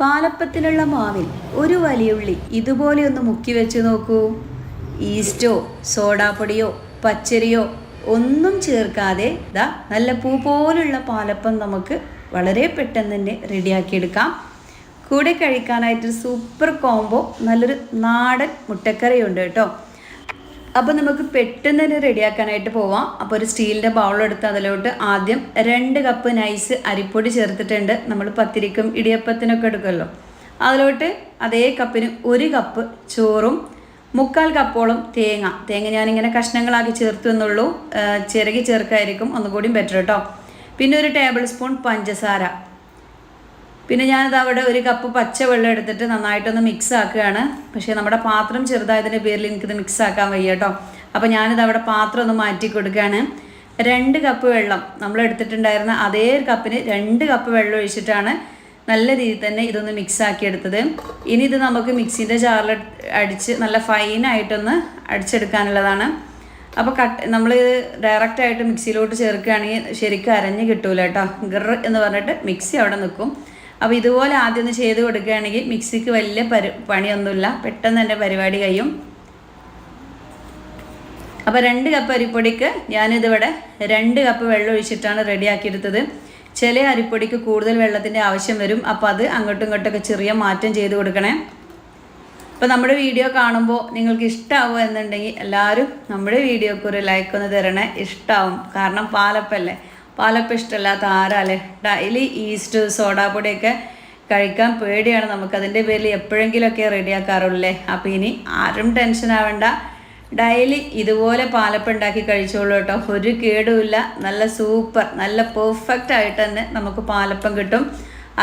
പാലപ്പത്തിനുള്ള മാവിൽ ഒരു വലിയുള്ളി ഇതുപോലെ ഒന്ന് മുക്കി വെച്ച് നോക്കൂ. ഈസ്റ്റോ സോഡാപ്പൊടിയോ പച്ചരിയോ ഒന്നും ചേർക്കാതെ ദാ നല്ല പൂ പോലുള്ള പാലപ്പം നമുക്ക് വളരെ പെട്ടെന്ന് തന്നെ റെഡിയാക്കിയെടുക്കാം. കൂടെ കഴിക്കാനായിട്ട് സൂപ്പർ കോംബോ നല്ലൊരു നാടൻ മുട്ടക്കറിയുണ്ട് കേട്ടോ. അപ്പോൾ നമുക്ക് പെട്ടെന്ന് തന്നെ റെഡിയാക്കാനായിട്ട് പോവാം. അപ്പോൾ ഒരു സ്റ്റീലിന്റെ ബൗളെടുത്ത് അതിലോട്ട് ആദ്യം രണ്ട് കപ്പ് നൈസ് അരിപ്പൊടി ചേർത്തിട്ടുണ്ട്. നമ്മൾ പത്തിരിക്കും ഇടിയപ്പത്തിനൊക്കെ എടുക്കുമല്ലോ. അതിലോട്ട് അതേ കപ്പിന് ഒരു കപ്പ് ചോറും മുക്കാൽ കപ്പോളം തേങ്ങ. തേങ്ങ ഞാനിങ്ങനെ കഷ്ണങ്ങളാക്കി ചേർത്തു എന്നുള്ളൂ. ചിരകി ചേർക്കായിരിക്കും. ഒന്നുകൂടി ബെറ്റർ കേട്ടോ പിന്നെ ഒരു ടേബിൾ സ്പൂൺ പഞ്ചസാര. പിന്നെ ഞാനിത് അവിടെ ഒരു കപ്പ് പച്ച വെള്ളം എടുത്തിട്ട് നന്നായിട്ടൊന്ന് മിക്സ് ആക്കുകയാണ്. പക്ഷേ നമ്മുടെ പാത്രം ചെറുതായതിന്റെ പേരിൽ എനിക്കിത് മിക്സ് ആക്കാൻ വയ്യ കേട്ടോ അപ്പോൾ ഞാനിത് അവിടെ പാത്രം ഒന്ന് മാറ്റി കൊടുക്കുകയാണ്. രണ്ട് കപ്പ് വെള്ളം നമ്മൾ എടുത്തിട്ടുണ്ടായിരുന്ന അതേ കപ്പിന് രണ്ട് കപ്പ് വെള്ളം ഒഴിച്ചിട്ടാണ് നല്ല രീതിയിൽ തന്നെ ഇതൊന്ന് മിക്സ് ആക്കി എടുത്തത്. ഇനി ഇത് നമുക്ക് മിക്സിന്റെ ജാറിൽ അടിച്ച് നല്ല ഫൈനായിട്ടൊന്ന് അടിച്ചെടുക്കാനുള്ളതാണ്. അപ്പോൾ കട്ട് നമ്മൾ ഡയറക്റ്റ് ആയിട്ട് മിക്സിയിലോട്ട് ചേർക്കുകയാണെങ്കിൽ ശരിക്കും അരഞ്ഞ് കിട്ടൂല കേട്ടോ ഗർ എന്ന് പറഞ്ഞിട്ട് മിക്സി അവിടെ നിൽക്കും. അപ്പോൾ ഇതുപോലെ ആദ്യം ഒന്ന് ചെയ്ത് കൊടുക്കുകയാണെങ്കിൽ മിക്സിക്ക് വലിയ പരി പണിയൊന്നുമില്ല. പെട്ടെന്ന് തന്നെ പരിപാടി കഴിയും. അപ്പോൾ രണ്ട് കപ്പ് അരിപ്പൊടിക്ക് ഞാനിതിവിടെ രണ്ട് കപ്പ് വെള്ളം ഒഴിച്ചിട്ടാണ് റെഡിയാക്കിയെടുത്തത്. ചില അരിപ്പൊടിക്ക് കൂടുതൽ വെള്ളത്തിന്റെ ആവശ്യം വരും. അപ്പോൾ അത് അങ്ങോട്ടും ഇങ്ങോട്ടൊക്കെ ചെറിയ മാറ്റം ചെയ്ത് കൊടുക്കണേ. അപ്പോൾ നമ്മുടെ വീഡിയോ കാണുമ്പോൾ നിങ്ങൾക്ക് ഇഷ്ടമാവുക എന്നുണ്ടെങ്കിൽ എല്ലാവരും നമ്മുടെ വീഡിയോക്ക് ഒരു ലൈക്ക് ഒന്ന് തരണേ. ഇഷ്ടമാവും കാരണം പാലപ്പല്ലേ? പാലപ്പം ഇഷ്ടമല്ലാത്ത ആരാല്ലേ? ഡെയിലി ഈസ്റ്റ് സോഡാപ്പൊടിയൊക്കെ കഴിക്കാൻ പേടിയാണ് നമുക്ക്. അതിന്റെ പേരിൽ എപ്പോഴെങ്കിലുമൊക്കെ റെഡിയാക്കാറുള്ളേ അപ്പോൾ ഇനി ആരും ടെൻഷൻ ആവേണ്ട. ഡെയിലി ഇതുപോലെ പാലപ്പം ഉണ്ടാക്കി കഴിച്ചോളൂ കേട്ടോ. ഒരു കേടുമില്ല. നല്ല സൂപ്പർ നല്ല പെർഫെക്റ്റ് ആയിട്ട് തന്നെ നമുക്ക് പാലപ്പം കിട്ടും.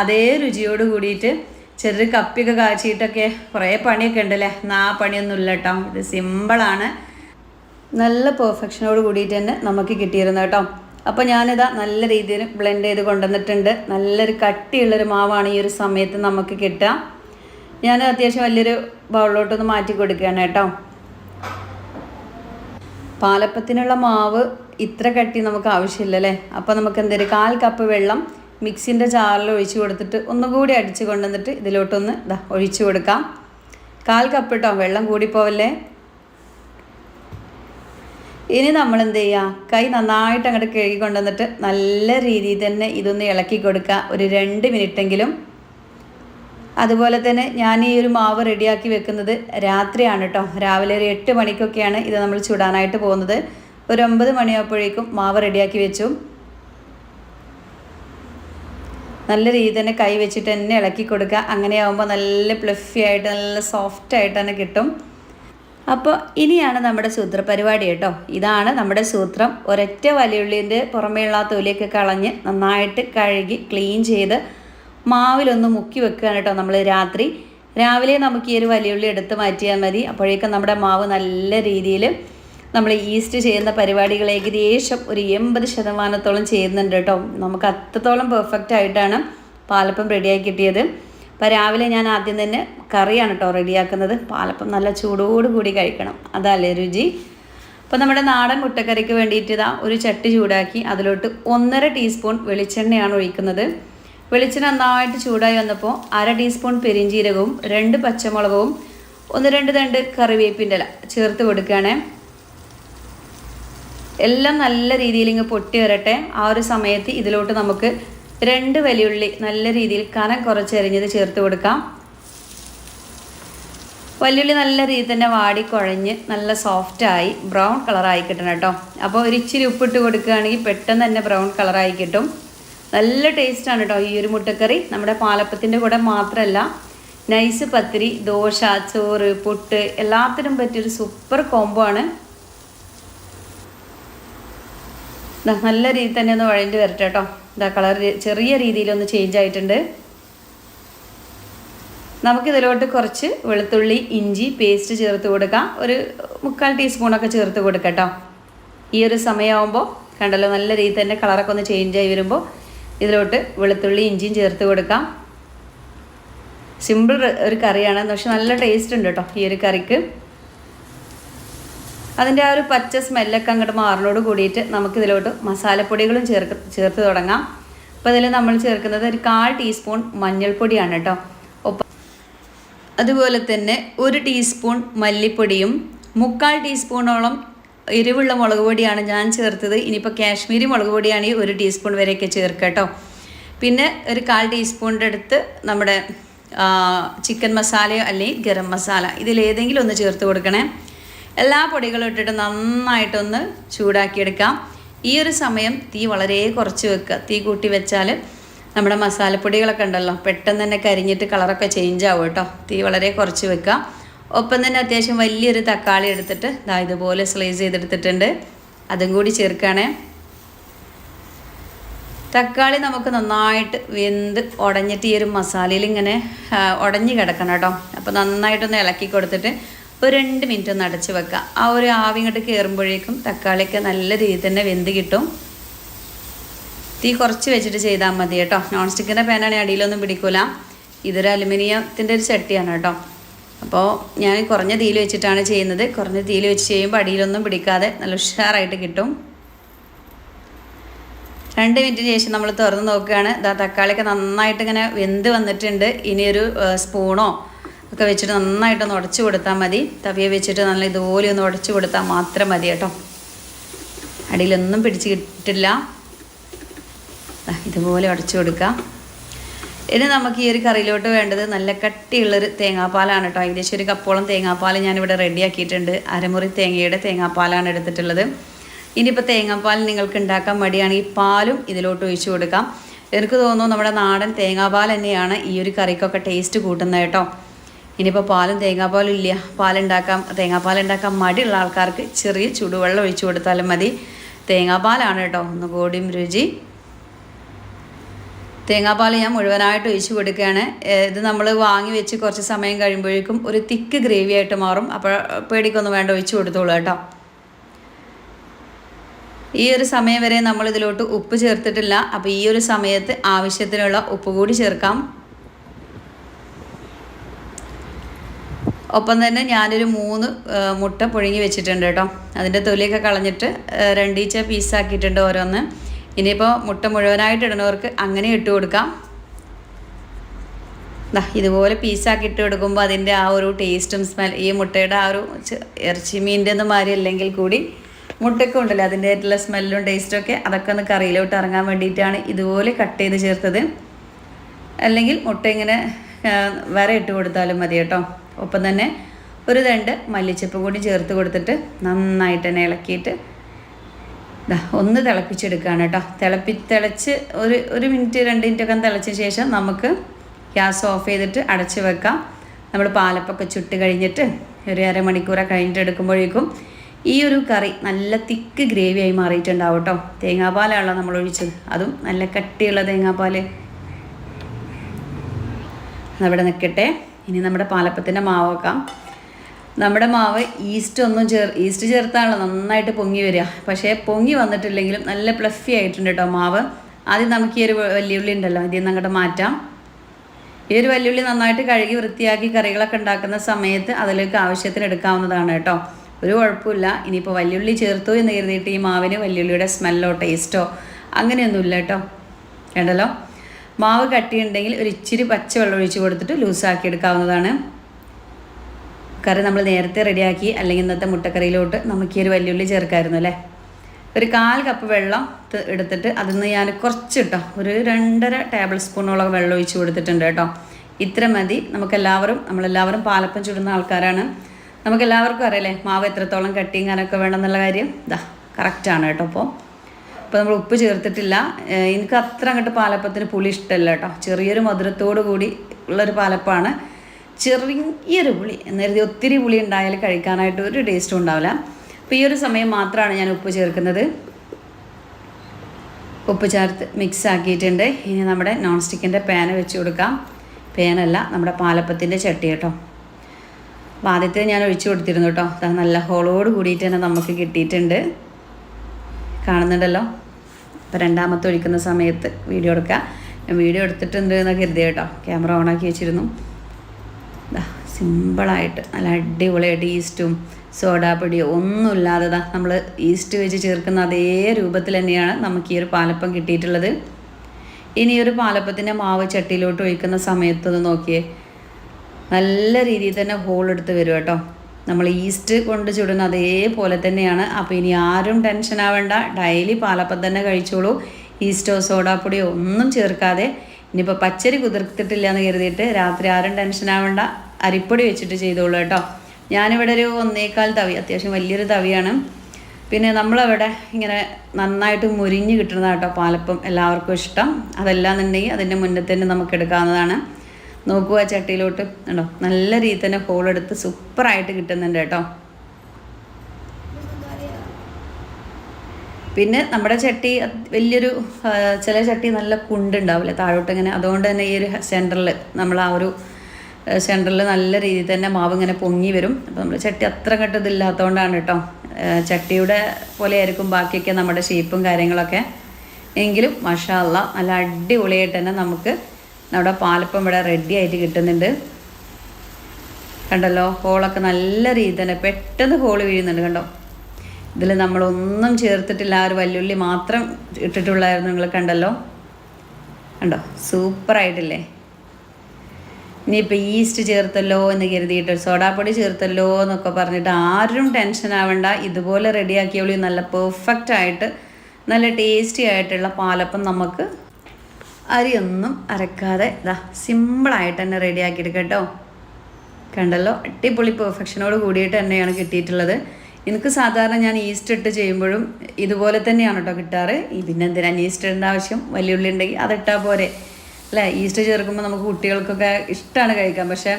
അതേ രുചിയോട് കൂടിയിട്ട് ചെറിയ കപ്പിയൊക്കെ കാച്ചിട്ടൊക്കെ കുറേ പണിയൊക്കെ ഉണ്ടല്ലേ? എന്നാ പണിയൊന്നും ഇല്ല കേട്ടോ. ഇത് സിമ്പിളാണ് നല്ല പെർഫെക്ഷനോട് കൂടിയിട്ട് തന്നെ നമുക്ക് കിട്ടിയിരുന്നു കേട്ടോ. അപ്പോൾ ഞാനിതാ നല്ല രീതിയിൽ ബ്ലെൻഡ് ചെയ്ത് കൊണ്ടുവന്നിട്ടുണ്ട്. നല്ലൊരു കട്ടിയുള്ളൊരു മാവാണ് ഈ ഒരു സമയത്ത് നമുക്ക് കിട്ടുക ഞാൻ അത്യാവശ്യം വലിയൊരു ബൗളിലോട്ടൊന്ന് മാറ്റി കൊടുക്കുകയാണ് കേട്ടോ. പാലപ്പത്തിനുള്ള മാവ് ഇത്ര കട്ടി നമുക്ക് ആവശ്യമില്ല അല്ലേ? അപ്പോൾ നമുക്ക് എന്തൊരു കാൽ കപ്പ് വെള്ളം മിക്സിന്റെ ചാറിൽ ഒഴിച്ച് കൊടുത്തിട്ട് ഒന്നുകൂടി അടിച്ച് കൊണ്ടുവന്നിട്ട് ഇതിലോട്ടൊന്ന് ഇതാ ഒഴിച്ചു കൊടുക്കാം. കാൽ കപ്പ് കേട്ടോ വെള്ളം കൂടിപ്പോവല്ലേ? ഇനി നമ്മൾ എന്ത് ചെയ്യുക കൈ നന്നായിട്ട് അങ്ങോട്ട് കഴുകി കൊണ്ടുവന്നിട്ട് നല്ല രീതിയിൽ തന്നെ ഇതൊന്ന് ഇളക്കി കൊടുക്കുക. ഒരു രണ്ട് മിനിറ്റെങ്കിലും. അതുപോലെ തന്നെ ഞാൻ ഈ ഒരു മാവ് റെഡിയാക്കി വെക്കുന്നത് രാത്രിയാണ് കേട്ടോ രാവിലെ ഒരു എട്ട് മണിക്കൊക്കെയാണ് ഇത് നമ്മൾ ചൂടാനായിട്ട് പോകുന്നത്. ഒരു ഒമ്പത് മണിയാകുമ്പോഴേക്കും മാവ് റെഡിയാക്കി വെച്ചു. നല്ല രീതിയിൽ തന്നെ കൈ വെച്ചിട്ട് തന്നെ ഇളക്കി കൊടുക്കുക. അങ്ങനെയാവുമ്പോൾ നല്ല പ്ലഫി ആയിട്ട് നല്ല സോഫ്റ്റ് ആയിട്ട് തന്നെ കിട്ടും. അപ്പോൾ ഇനിയാണ് നമ്മുടെ സൂത്ര പരിപാടി കേട്ടോ. ഇതാണ് നമ്മുടെ സൂത്രം. ഒരൊറ്റ വലിയുള്ളിന്റെ പുറമേയുള്ള തൊലിയൊക്കെ കളഞ്ഞ് നന്നായിട്ട് കഴുകി ക്ലീൻ ചെയ്ത് മാവിലൊന്ന് മുക്കി വെക്കുകയാണ് കേട്ടോ നമ്മൾ രാത്രി. രാവിലെ നമുക്ക് ഈ ഒരു വലിയുള്ളി എടുത്ത് മാറ്റിയാൽ മതി. അപ്പോഴേക്കും നമ്മുടെ മാവ് നല്ല രീതിയിൽ നമ്മൾ ഈസ്റ്റ് ചെയ്യുന്ന പരിപാടികൾ ഏകദേശം ഒരു എൺപത് ശതമാനത്തോളം ചെയ്യുന്നുണ്ട് കേട്ടോ. നമുക്ക് അത്രത്തോളം പെർഫെക്റ്റ് ആയിട്ടാണ് പാലപ്പം റെഡിയായി കിട്ടിയത്. അപ്പോൾ രാവിലെ ഞാൻ ആദ്യം തന്നെ കറിയാണ് കേട്ടോ റെഡിയാക്കുന്നത്. പാലപ്പം നല്ല ചൂടോട് കൂടി കഴിക്കണം. അതല്ലേ രുചി? അപ്പോൾ നമ്മുടെ നാടൻ മുട്ടക്കറിക്ക് വേണ്ടിയിട്ട് ഇതാ ഒരു ചട്ടി ചൂടാക്കി അതിലോട്ട് ഒന്നര ടീസ്പൂൺ വെളിച്ചെണ്ണയാണ് ഒഴിക്കുന്നത്. വെളിച്ചെണ്ണ നന്നായിട്ട് ചൂടായി വന്നപ്പോൾ അര ടീസ്പൂൺ പെരിഞ്ചീരകവും രണ്ട് പച്ചമുളകവും ഒന്ന് രണ്ട് രണ്ട് കറിവേപ്പിന്റെ ഇല ചേർത്ത് കൊടുക്കുകയാണേ. എല്ലാം നല്ല രീതിയിൽ ഇങ്ങ് പൊട്ടി വരട്ടെ ആ ഒരു സമയത്ത് ഇതിലോട്ട് നമുക്ക് രണ്ട് വലിയുള്ളി നല്ല രീതിയിൽ കനം കുറച്ചെറിഞ്ഞത് ചേർത്ത് കൊടുക്കാം. വലിയുള്ളി നല്ല രീതിയിൽ തന്നെ വാടി കുഴഞ്ഞ് നല്ല സോഫ്റ്റായി ബ്രൗൺ കളറായി കിട്ടണം കേട്ടോ. അപ്പോൾ ഒരു ഇച്ചിരി ഉപ്പിട്ട് കൊടുക്കുകയാണെങ്കിൽ പെട്ടെന്ന് തന്നെ ബ്രൗൺ കളറായി കിട്ടും. നല്ല ടേസ്റ്റാണ് കേട്ടോ ഈ ഒരു മുട്ടക്കറി. നമ്മുടെ പാലപ്പത്തിന്റെ കൂടെ മാത്രമല്ല നൈസ് പത്തിരി ദോശ ചോറ് പുട്ട് എല്ലാത്തിനും പറ്റിയൊരു സൂപ്പർ കോംബോ ആണ്. നല്ല രീതിയിൽ തന്നെ ഒന്ന് വഴണ്ടി വരട്ടെ കേട്ടോ. ഇതാ കളർ ചെറിയ രീതിയിലൊന്ന് ചേഞ്ച് ആയിട്ടുണ്ട്. നമുക്കിതിലോട്ട് കുറച്ച് വെളുത്തുള്ളി ഇഞ്ചി പേസ്റ്റ് ചേർത്ത് കൊടുക്കാം. ഒരു മുക്കാൽ ടീസ്പൂണൊക്കെ ചേർത്ത് കൊടുക്കാം കേട്ടോ. ഈ ഒരു സമയമാകുമ്പോൾ കണ്ടല്ലോ നല്ല രീതിയിൽ തന്നെ കളറൊക്കെ ഒന്ന് ചേഞ്ച് ആയി വരുമ്പോൾ ഇതിലോട്ട് വെളുത്തുള്ളി ഇഞ്ചിയും ചേർത്ത് കൊടുക്കാം. സിമ്പിൾ ഒരു കറിയാണ് പക്ഷെ നല്ല ടേസ്റ്റ് ഉണ്ട് കേട്ടോ ഈ ഒരു കറിക്ക്. അതിന്റെ ആ ഒരു പച്ച സ്മെല്ലൊക്കെ അങ്ങോട്ട് മാറിനോട് കൂടിയിട്ട് നമുക്കിതിലോട്ട് മസാലപ്പൊടികളും ചേർക്ക് ചേർത്ത് തുടങ്ങാം. അപ്പോൾ ഇതിൽ നമ്മൾ ചേർക്കുന്നത് ഒരു കാൽ ടീസ്പൂൺ മഞ്ഞൾപ്പൊടിയാണ് കേട്ടോ. ഒപ്പം അതുപോലെ തന്നെ ഒരു ടീസ്പൂൺ മല്ലിപ്പൊടിയും മുക്കാൽ ടീസ്പൂണോളം എരിവുള്ള മുളക് പൊടിയാണ് ഞാൻ ചേർത്തത്. ഇനിയിപ്പോൾ കാശ്മീരി മുളക് പൊടിയാണെങ്കിൽ ഒരു ടീസ്പൂൺ വരെയൊക്കെ ചേർക്കുക കേട്ടോ. പിന്നെ ഒരു കാൽ ടീസ്പൂണിന്റെ അടുത്ത് നമ്മുടെ ചിക്കൻ മസാലയോ അല്ലെങ്കിൽ ഗരം മസാല ഇതിലേതെങ്കിലും ഒന്ന് ചേർത്ത് കൊടുക്കണേ. എല്ലാ പൊടികളും ഇട്ടിട്ട് നന്നായിട്ടൊന്ന് ചൂടാക്കിയെടുക്കാം. ഈ ഒരു സമയം തീ വളരെ കുറച്ച് വെക്കുക. തീ കൂട്ടി വെച്ചാൽ നമ്മുടെ മസാലപ്പൊടികളൊക്കെ ഉണ്ടല്ലോ പെട്ടെന്ന് തന്നെ കരിഞ്ഞിട്ട് കളറൊക്കെ ചേഞ്ച് ആവും കേട്ടോ. തീ വളരെ കുറച്ച് വെക്കുക. ഒപ്പം തന്നെ അത്യാവശ്യം വലിയൊരു തക്കാളി എടുത്തിട്ട് ഇതാ ഇതുപോലെ സ്ലൈസ് ചെയ്തെടുത്തിട്ടുണ്ട്. അതും കൂടി ചേർക്കുകയാണേ. തക്കാളി നമുക്ക് നന്നായിട്ട് വെന്ത് ഉടഞ്ഞിട്ട് ഈ ഒരു മസാലയിൽ ഇങ്ങനെ ഉടഞ്ഞു കിടക്കണം കേട്ടോ. അപ്പോൾ നന്നായിട്ടൊന്ന് ഇളക്കി കൊടുത്തിട്ട് ഒരു രണ്ട് മിനിറ്റ് ഒന്ന് അടച്ച് വെക്കുക ആ ഒരു ആവി ഇങ്ങോട്ട് കയറുമ്പോഴേക്കും തക്കാളിയൊക്കെ നല്ല രീതിയിൽ തന്നെ വെന്ത് കിട്ടും. തീ കുറച്ച് വെച്ചിട്ട് ചെയ്താൽ മതി കേട്ടോ. നോൺ സ്റ്റിക്കിന്റെ പാനാണെങ്കിൽ അടിയിലൊന്നും പിടിക്കൂല. ഇതൊരു അലുമിനിയത്തിന്റെ ഒരു ചട്ടിയാണ് കേട്ടോ. അപ്പോൾ ഞാൻ കുറഞ്ഞ തീയിൽ വെച്ചിട്ടാണ് ചെയ്യുന്നത്. കുറഞ്ഞ തീയിൽ വെച്ച് ചെയ്യുമ്പോൾ അടിയിലൊന്നും പിടിക്കാതെ നല്ല ഉഷാറായിട്ട് കിട്ടും. രണ്ട് മിനിറ്റിന് ശേഷം നമ്മൾ തുറന്ന് നോക്കുകയാണ്. ഇതാ തക്കാളിയൊക്കെ നന്നായിട്ട് ഇങ്ങനെ വെന്ത് വന്നിട്ടുണ്ട്. ഇനിയൊരു സ്പൂണോ ഒക്കെ വെച്ചിട്ട് നന്നായിട്ടൊന്ന് ഉടച്ചു കൊടുത്താൽ മതി. തവിയെ വെച്ചിട്ട് നല്ല ഇതുപോലെ ഒന്ന് ഉടച്ചു കൊടുത്താൽ മാത്രം മതി കേട്ടോ. അടിയിലൊന്നും പിടിച്ച് കിട്ടില്ല ഇതുപോലെ ഉടച്ചു കൊടുക്കുക ഇനി നമുക്ക് ഈ ഒരു കറിയിലോട്ട് വേണ്ടത് നല്ല കട്ടിയുള്ളൊരു തേങ്ങാപ്പാലാണ് കേട്ടോ. ഏകദേശം ഒരു കപ്പോളം തേങ്ങാപ്പാൽ ഞാനിവിടെ റെഡിയാക്കിയിട്ടുണ്ട് അരമുറി തേങ്ങയുടെ തേങ്ങാപ്പാലാണ് എടുത്തിട്ടുള്ളത്. ഇനിയിപ്പോൾ തേങ്ങാപ്പാൽ നിങ്ങൾക്ക് ഉണ്ടാക്കാൻ മടിയാണെങ്കിൽ പാലും ഇതിലോട്ട് ഒഴിച്ചു കൊടുക്കാം. എനിക്ക് തോന്നുന്നു നമ്മുടെ നാടൻ തേങ്ങാപ്പാൽ തന്നെയാണ് ഈ ഒരു കറിക്കൊക്കെ ടേസ്റ്റ് കൂട്ടുന്നത് കേട്ടോ. ഇനിയിപ്പോൾ പാലും തേങ്ങാപ്പാലും ഇല്ല. പാലുണ്ടാക്കാം തേങ്ങാപ്പാലുണ്ടാക്കാൻ മടിയുള്ള ആൾക്കാർക്ക് ചെറിയ ചൂടുവെള്ളം ഒഴിച്ചു കൊടുത്താലും മതി. തേങ്ങാപ്പാലാണ് കേട്ടോ ഒന്നുകൂടിയും രുചി. തേങ്ങാപ്പാൽ ഞാൻ മുഴുവനായിട്ട് ഒഴിച്ചു കൊടുക്കുകയാണ്. ഇത് നമ്മൾ വാങ്ങി വെച്ച് കുറച്ച് സമയം കഴിയുമ്പോഴേക്കും ഒരു തിക്ക് ഗ്രേവി ആയിട്ട് മാറും. അപ്പോൾ പേടിക്കൊന്നും വേണ്ട ഒഴിച്ചു കൊടുത്തോളൂ കേട്ടോ. ഈ ഒരു സമയം വരെ നമ്മൾ ഇതിലോട്ട് ഉപ്പ് ചേർത്തിട്ടില്ല. അപ്പോൾ ഈ ഒരു സമയത്ത് ആവശ്യത്തിനുള്ള ഉപ്പ് കൂടി ചേർക്കാം. ഒപ്പം തന്നെ ഞാനൊരു മൂന്ന് മുട്ട പുഴുങ്ങി വെച്ചിട്ടുണ്ട് കേട്ടോ. അതിന്റെ തൊലിയൊക്കെ കളഞ്ഞിട്ട് രണ്ടീച്ച പീസാക്കിയിട്ടുണ്ട് ഓരോന്ന്. ഇനിയിപ്പോൾ മുട്ട മുഴുവനായിട്ട് ഇടുന്നവർക്ക് അങ്ങനെ ഇട്ട് കൊടുക്കാം. ഇതുപോലെ പീസാക്കി ഇട്ട് കൊടുക്കുമ്പോൾ അതിന്റെ ആ ഒരു ടേസ്റ്റും സ്മെൽ ഈ മുട്ടയുടെ ആ ഒരു ഇറച്ചി മീന്റെ ഒന്നും മാതിരി അല്ലെങ്കിൽ കൂടി മുട്ടയൊക്കെ ഉണ്ടല്ലോ അതിന്റെ ആയിട്ടുള്ള സ്മെല്ലും ടേസ്റ്റും ഒക്കെ അതൊക്കെ ഒന്ന് കറിയിലോട്ട് ഇറങ്ങാൻ വേണ്ടിയിട്ടാണ് ഇതുപോലെ കട്ട് ചെയ്ത് ചേർത്തത്. അല്ലെങ്കിൽ മുട്ട ഇങ്ങനെ വേറെ ഇട്ട് കൊടുത്താലും മതി കേട്ടോ. ഒപ്പം തന്നെ ഒരു രണ്ട് മല്ലിച്ചപ്പ് കൂടി ചേർത്ത് കൊടുത്തിട്ട് നന്നായിട്ട് തന്നെ ഇളക്കിയിട്ട് ഒന്ന് തിളപ്പിച്ചെടുക്കുകയാണ് കേട്ടോ. തിളപ്പി തിളച്ച് ഒരു ഒരു മിനിറ്റ് രണ്ട് മിനിറ്റ് ഒക്കെ തിളച്ച ശേഷം നമുക്ക് ഗ്യാസ് ഓഫ് ചെയ്തിട്ട് അടച്ച് വെക്കാം. നമ്മൾ പാലപ്പൊക്കെ ചുട്ട് കഴിഞ്ഞിട്ട് ഒരു അരമണിക്കൂറൊക്കെ കഴിഞ്ഞിട്ട് എടുക്കുമ്പോഴേക്കും ഈ ഒരു കറി നല്ല തിക്ക് ഗ്രേവി ആയി മാറിയിട്ടുണ്ടാവും കേട്ടോ. തേങ്ങാപ്പാലാണല്ലോ നമ്മൾ ഒഴിച്ചത്. അതും നല്ല കട്ടിയുള്ള തേങ്ങാപ്പാൽ അവിടെ നിൽക്കട്ടെ. ഇനി നമ്മുടെ പാലപ്പത്തിന്റെ മാവ് വെക്കാം. നമ്മുടെ മാവ് ഈസ്റ്റ് ഒന്നും ചേർ ഈസ്റ്റ് ചേർത്താണല്ലോ നന്നായിട്ട് പൊങ്ങി വരിക. പക്ഷേ പൊങ്ങി വന്നിട്ടില്ലെങ്കിലും നല്ല പ്ലഫി ആയിട്ടുണ്ട് കേട്ടോ മാവ്. ആദ്യം നമുക്ക് ഈ ഒരു വെല്ലുവിളി ഉണ്ടല്ലോ ഇതിൽ നിന്ന് അങ്ങോട്ട് മാറ്റാം. ഈ ഒരു വെല്ലുവിളി നന്നായിട്ട് കഴുകി വൃത്തിയാക്കി കറികളൊക്കെ ഉണ്ടാക്കുന്ന സമയത്ത് അതിലേക്ക് ആവശ്യത്തിന് എടുക്കാവുന്നതാണ് കേട്ടോ ഒരു കുഴപ്പമില്ല. ഇനിയിപ്പോൾ വല്യുള്ളി ചേർത്തു എന്ന് കരുതിയിട്ട് ഈ മാവിന് വല്യുള്ളിയുടെ സ്മെല്ലോ ടേസ്റ്റോ അങ്ങനെയൊന്നുമില്ല കേട്ടോ വേണ്ടല്ലോ മാവ് കട്ടിയുണ്ടെങ്കിൽ ഒരു ഇച്ചിരി പച്ചവെള്ളം ഒഴിച്ച് കൊടുത്തിട്ട് ലൂസാക്കി എടുക്കാവുന്നതാണ്. കറി നമ്മൾ നേരത്തെ റെഡിയാക്കി അല്ലെങ്കിൽ ഇന്നത്തെ മുട്ടക്കറിയിലോട്ട് നമുക്ക് ഈ ഒരു വലിയുള്ളി ചേർക്കായിരുന്നു അല്ലേ? ഒരു കാൽ കപ്പ് വെള്ളം എടുത്തിട്ട് അതിൽ നിന്ന് ഞാൻ കുറച്ച് കേട്ടോ ഒരു രണ്ടര ടേബിൾ സ്പൂണോളം വെള്ളം ഒഴിച്ച് കൊടുത്തിട്ടുണ്ട് കേട്ടോ. ഇത്ര മതി. നമുക്കെല്ലാവരും നമ്മളെല്ലാവരും പാലപ്പം ചുടുന്ന ആൾക്കാരാണ്. നമുക്കെല്ലാവർക്കും അറിയാലേ മാവ് എത്രത്തോളം കട്ടിയും കാനൊക്കെ വേണം എന്നുള്ള കാര്യം. ഇതാ കറക്റ്റാണ് കേട്ടോ അപ്പോൾ അപ്പോൾ നമ്മൾ ഉപ്പ് ചേർത്തിട്ടില്ല. എനിക്ക് അത്ര അങ്ങോട്ട് പാലപ്പത്തിന് പുളി ഇഷ്ടമല്ല കേട്ടോ. ചെറിയൊരു മധുരത്തോടു കൂടി ഉള്ളൊരു പാലപ്പാണ്. ചെറിയൊരു പുളി എന്നരുതി ഒത്തിരി പുളി ഉണ്ടായാൽ കഴിക്കാനായിട്ട് ഒരു ടേസ്റ്റും ഉണ്ടാവില്ല. അപ്പോൾ ഈ ഒരു സമയം മാത്രമാണ് ഞാൻ ഉപ്പ് ചേർക്കുന്നത്. ഉപ്പ് ചേർത്ത് മിക്സ് ആക്കിയിട്ടുണ്ട്. ഇനി നമ്മുടെ നോൺ സ്റ്റിക്കിന്റെ പാന് വെച്ച് കൊടുക്കാം. പാനല്ല നമ്മുടെ പാലപ്പത്തിന്റെ ചട്ടി കേട്ടോ. അപ്പോൾ ആദ്യത്തെ ഞാൻ ഒഴിച്ചു കൊടുത്തിരുന്നു കേട്ടോ. നല്ല ഹോളോട് കൂടിയിട്ട് തന്നെ നമുക്ക് കിട്ടിയിട്ടുണ്ട്. കാണുന്നുണ്ടല്ലോ? അപ്പോൾ രണ്ടാമത്തെ ഒഴിക്കുന്ന സമയത്ത് വീഡിയോ എടുക്കുക. ഞാൻ വീഡിയോ എടുത്തിട്ടുണ്ട് എന്ന് കരുതി കേട്ടോ. ക്യാമറ ഓണാക്കി വെച്ചിരുന്നു. സിമ്പിളായിട്ട് നല്ല അടിപൊളിയായിട്ട് ഈസ്റ്റും സോഡാപ്പൊടിയോ ഒന്നുമില്ലാതെ നമ്മൾ ഈസ്റ്റ് വെച്ച് ചേർക്കുന്ന അതേ രൂപത്തിൽ തന്നെയാണ് നമുക്ക് ഈ ഒരു പാലപ്പം കിട്ടിയിട്ടുള്ളത്. ഇനി ഒരു പാലപ്പത്തിന്റെ മാവ് ചട്ടിയിലോട്ട് ഒഴിക്കുന്ന സമയത്തൊന്ന് നോക്കിയേ. നല്ല രീതിയിൽ തന്നെ ഹോൾ എടുത്ത് വരും കേട്ടോ. നമ്മൾ ഈസ്റ്റ് കൊണ്ട് ചുടുന്ന അതേപോലെ തന്നെയാണ്. അപ്പോൾ ഇനി ആരും ടെൻഷൻ ആവേണ്ട. ഡെയിലി പാലപ്പം തന്നെ കഴിച്ചോളൂ. ഈസ്റ്റോ സോഡാപ്പൊടിയോ ഒന്നും ചേർക്കാതെ. ഇനിയിപ്പോൾ പച്ചരി കുതിർത്തിട്ടില്ല എന്ന് കരുതിയിട്ട് രാത്രി ആരും ടെൻഷൻ ആവേണ്ട. അരിപ്പൊടി വെച്ചിട്ട് ചെയ്തോളൂ കേട്ടോ. ഞാനിവിടെ ഒരു ഒന്നേക്കാൽ തവി അത്യാവശ്യം വലിയൊരു തവിയാണ്. പിന്നെ നമ്മളവിടെ ഇങ്ങനെ നന്നായിട്ട് മുരിഞ്ഞ് കിട്ടുന്നതാണ് കേട്ടോ പാലപ്പം എല്ലാവർക്കും ഇഷ്ടം. അതല്ലാന്നുണ്ടെങ്കിൽ അതിന്റെ മുന്നേ തന്നെ നമുക്ക് എടുക്കാവുന്നതാണ്. നോക്കുക ചട്ടിയിലോട്ട്. ഉണ്ടോ നല്ല രീതി തന്നെ ഹോൾ എടുത്ത് സൂപ്പറായിട്ട് കിട്ടുന്നുണ്ട് കേട്ടോ. പിന്നെ നമ്മുടെ ചട്ടി വലിയൊരു ചില ചട്ടി നല്ല കുണ്ടുണ്ടാവില്ല താഴോട്ട് ഇങ്ങനെ. അതുകൊണ്ട് തന്നെ ഈ ഒരു സെന്ററിൽ നമ്മൾ ആ ഒരു സെന്ററിൽ നല്ല രീതിയിൽ തന്നെ മാവ് ഇങ്ങനെ പൊങ്ങി വരും. അപ്പോൾ നമ്മുടെ ചട്ടി അത്ര കെട്ടതില്ലാത്തതുകൊണ്ടാണ് കേട്ടോ. ചട്ടിയുടെ പോലെ ആയിരിക്കും ബാക്കിയൊക്കെ നമ്മുടെ ഷേപ്പും കാര്യങ്ങളൊക്കെ. എങ്കിലും മഷാല്ല നല്ല അടിപൊളിയായിട്ട് തന്നെ നമുക്ക് നമ്മുടെ പാലപ്പം ഇവിടെ റെഡി ആയിട്ട് കിട്ടുന്നുണ്ട്. കണ്ടല്ലോ ഹോളൊക്കെ നല്ല രീതി തന്നെ പെട്ടെന്ന് ഹോൾ വീഴുന്നുണ്ട് കണ്ടോ? ഇതിൽ നമ്മളൊന്നും ചേർത്തിട്ടില്ല ആ ഒരു വല്യുള്ളി മാത്രം ഇട്ടിട്ടുള്ളായിരുന്നു നിങ്ങൾ കണ്ടല്ലോ. കണ്ടോ സൂപ്പറായിട്ടില്ലേ ഇനിയിപ്പോൾ ഈസ്റ്റ് ചേർത്തല്ലോ എന്ന് കരുതിയിട്ട് സോഡാപ്പൊടി ചേർത്തല്ലോ എന്നൊക്കെ പറഞ്ഞിട്ട് ആരും ടെൻഷൻ ആവണ്ട. ഇതുപോലെ റെഡിയാക്കിയോളി നല്ല പെർഫെക്റ്റ് ആയിട്ട് നല്ല ടേസ്റ്റി ആയിട്ടുള്ള പാലപ്പം നമുക്ക് അരിയൊന്നും അരക്കാതെ ഇതാ സിമ്പിളായിട്ട് തന്നെ റെഡിയാക്കിയിട്ട് കേട്ടോ. കണ്ടല്ലോ? അടിപൊളി പെർഫെക്ഷനോട് കൂടിയിട്ട് തന്നെയാണ് കിട്ടിയിട്ടുള്ളത്. എനിക്ക് സാധാരണ ഞാൻ ഈസ്റ്റ് ഇട്ട് ചെയ്യുമ്പോഴും ഇതുപോലെ തന്നെയാണ് കേട്ടോ കിട്ടാറ്. ഈ പിന്നെ എന്തിനാണ് ഈസ്റ്റ് ഇടേണ്ട ആവശ്യം? വലിയ ഉള്ളി ഉണ്ടെങ്കിൽ അതിട്ടാൽ പോരെ. അല്ലേ? ഈസ്റ്റ് ചേർക്കുമ്പോൾ നമുക്ക് കുട്ടികൾക്കൊക്കെ ഇഷ്ടമാണ് കഴിക്കാൻ. പക്ഷേ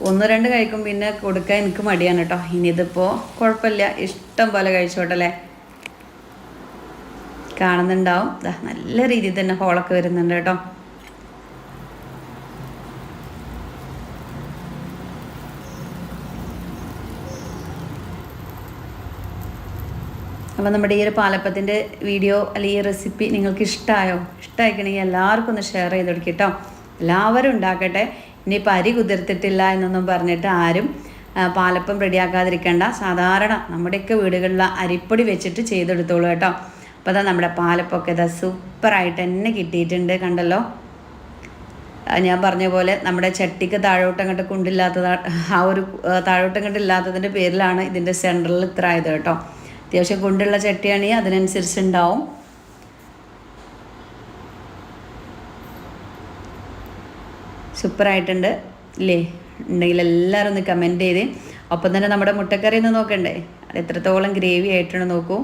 ഒന്ന് രണ്ട് കഴിക്കും പിന്നെ കൊടുക്കാൻ എനിക്ക് മടിയാണ് കേട്ടോ. ഇനി ഇതിപ്പോൾ കുഴപ്പമില്ല. ഇഷ്ടം പോലെ കഴിച്ചോട്ടെ അല്ലേ? കാണുന്നുണ്ടാവും. നല്ല രീതിയിൽ തന്നെ ഹോളൊക്കെ വരുന്നുണ്ട് കേട്ടോ. അപ്പോൾ നമ്മുടെ ഈ ഒരു പാലപ്പത്തിന്റെ വീഡിയോ അല്ലെങ്കിൽ ഈ റെസിപ്പി നിങ്ങൾക്ക് ഇഷ്ടമായോ ഇഷ്ടമായിക്കണമെങ്കിൽ എല്ലാവർക്കും ഒന്ന് ഷെയർ ചെയ്ത് കൊടുക്കുക കേട്ടോ. എല്ലാവരും ഉണ്ടാക്കട്ടെ. ഇനിയിപ്പോൾ അരി കുതിർത്തിട്ടില്ല എന്നൊന്നും പറഞ്ഞിട്ട് ആരും പാലപ്പം റെഡിയാക്കാതിരിക്കേണ്ട സാധാരണ നമ്മുടെയൊക്കെ വീടുകളിൽ അരിപ്പൊടി വെച്ചിട്ട് ചെയ്തെടുത്തോളൂ കേട്ടോ. അപ്പോൾ അതാ നമ്മുടെ പാലപ്പൊക്കെ ഇതാ സൂപ്പറായിട്ട് തന്നെ കിട്ടിയിട്ടുണ്ട് കണ്ടല്ലോ? ഞാൻ പറഞ്ഞ പോലെ നമ്മുടെ ചട്ടിക്ക് താഴോട്ടങ്ങോട്ട് കുണ്ടില്ലാത്തത് ആ ഒരു താഴോട്ട് താഴോട്ടങ്ങോട്ട് ഇല്ലാത്തതിന്റെ പേരിലാണ് ഇതിന്റെ സെൻട്രലിൽ ഇത്ര ആയത് കേട്ടോ. അത്യാവശ്യം കുണ്ടുള്ള ചട്ടിയാണ് അതിനനുസരിച്ച് ഉണ്ടാവും. സൂപ്പറായിട്ടുണ്ട് ഇല്ലേ? ഉണ്ടെങ്കിൽ എല്ലാവരും ഒന്ന് കമന്റ് ചെയ്ത്. ഒപ്പം തന്നെ നമ്മുടെ മുട്ടക്കറി ഒന്ന് നോക്കണ്ടേ? അത് എത്രത്തോളം ഗ്രേവി ആയിട്ടുണ്ട് നോക്കൂ.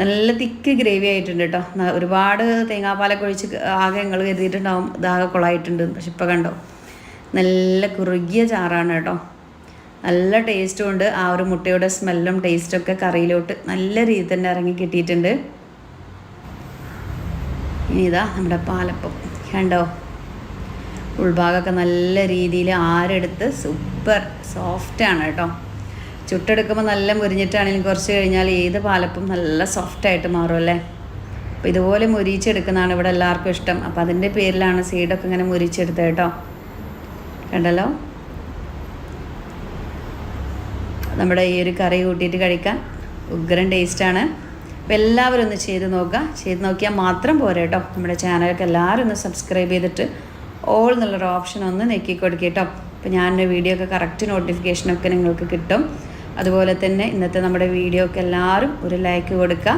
നല്ല തിക്ക് ഗ്രേവി ആയിട്ടുണ്ട് കേട്ടോ ഒരുപാട് തേങ്ങാപ്പാലൊക്കെ ഒഴിച്ച് ആകെ ഞങ്ങൾ കരുതിയിട്ടുണ്ടാവും ഇതാകെ കുളമായിട്ടുണ്ട് പക്ഷെ ഇപ്പോൾ കണ്ടോ? നല്ല കുറുകിയ ചാറാണ് കേട്ടോ നല്ല ടേസ്റ്റും ഉണ്ട്. ആ ഒരു മുട്ടയുടെ സ്മെല്ലും ടേസ്റ്റൊക്കെ കറിയിലോട്ട് നല്ല രീതിയിൽ തന്നെ ഇറങ്ങി കിട്ടിയിട്ടുണ്ട്. ഇനി ഇതാ നമ്മുടെ പാലപ്പം. കണ്ടോ? ഉൾഭാഗമൊക്കെ നല്ല രീതിയിൽ ആരെടുത്ത് സൂപ്പർ സോഫ്റ്റാണ് കേട്ടോ ചുട്ടെടുക്കുമ്പോൾ നല്ല മുരിഞ്ഞിട്ടാണെങ്കിലും കുറച്ച് കഴിഞ്ഞാൽ ഏത് പാലപ്പും നല്ല സോഫ്റ്റായിട്ട് മാറും അല്ലേ? അപ്പോൾ ഇതുപോലെ മുരിച്ചെടുക്കുന്നതാണ് ഇവിടെ എല്ലാവർക്കും ഇഷ്ടം. അപ്പോൾ അതിന്റെ പേരിലാണ് സീഡൊക്കെ ഇങ്ങനെ മുരിച്ചെടുത്തത് കേട്ടോ. കണ്ടല്ലോ? നമ്മുടെ ഈ ഒരു കറി കൂട്ടിയിട്ട് കഴിക്കാൻ ഉഗ്രൻ ടേസ്റ്റാണ് അപ്പോൾ എല്ലാവരും ഒന്ന് ചെയ്ത് നോക്കുക. ചെയ്ത് നോക്കിയാൽ മാത്രം പോരെ കേട്ടോ. നമ്മുടെ ചാനലൊക്കെ എല്ലാവരും ഒന്ന് സബ്സ്ക്രൈബ് ചെയ്തിട്ട് ഓൾ എന്നുള്ളൊരു ഓപ്ഷൻ ഒന്ന് നെക്കി കൊടുക്കുക കേട്ടോ. അപ്പോൾ ഞാൻ വീഡിയോ ഒക്കെ കറക്റ്റ് നോട്ടിഫിക്കേഷനൊക്കെ നിങ്ങൾക്ക് കിട്ടും. അതുപോലെ തന്നെ ഇന്നത്തെ നമ്മുടെ വീഡിയോക്ക് എല്ലാവരും ഒരു ലൈക്ക് കൊടുക്കുക.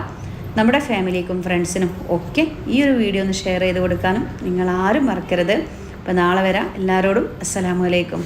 നമ്മുടെ ഫാമിലിക്കും ഫ്രണ്ട്സിനും ഒക്കെ ഈ ഒരു വീഡിയോ ഒന്ന് ഷെയർ ചെയ്ത് കൊടുക്കാനും നിങ്ങൾ ആരും മറക്കരുത്. അപ്പോൾ നാളെ വരാം. എല്ലാവരോടും അസ്സലാമു അലൈക്കും.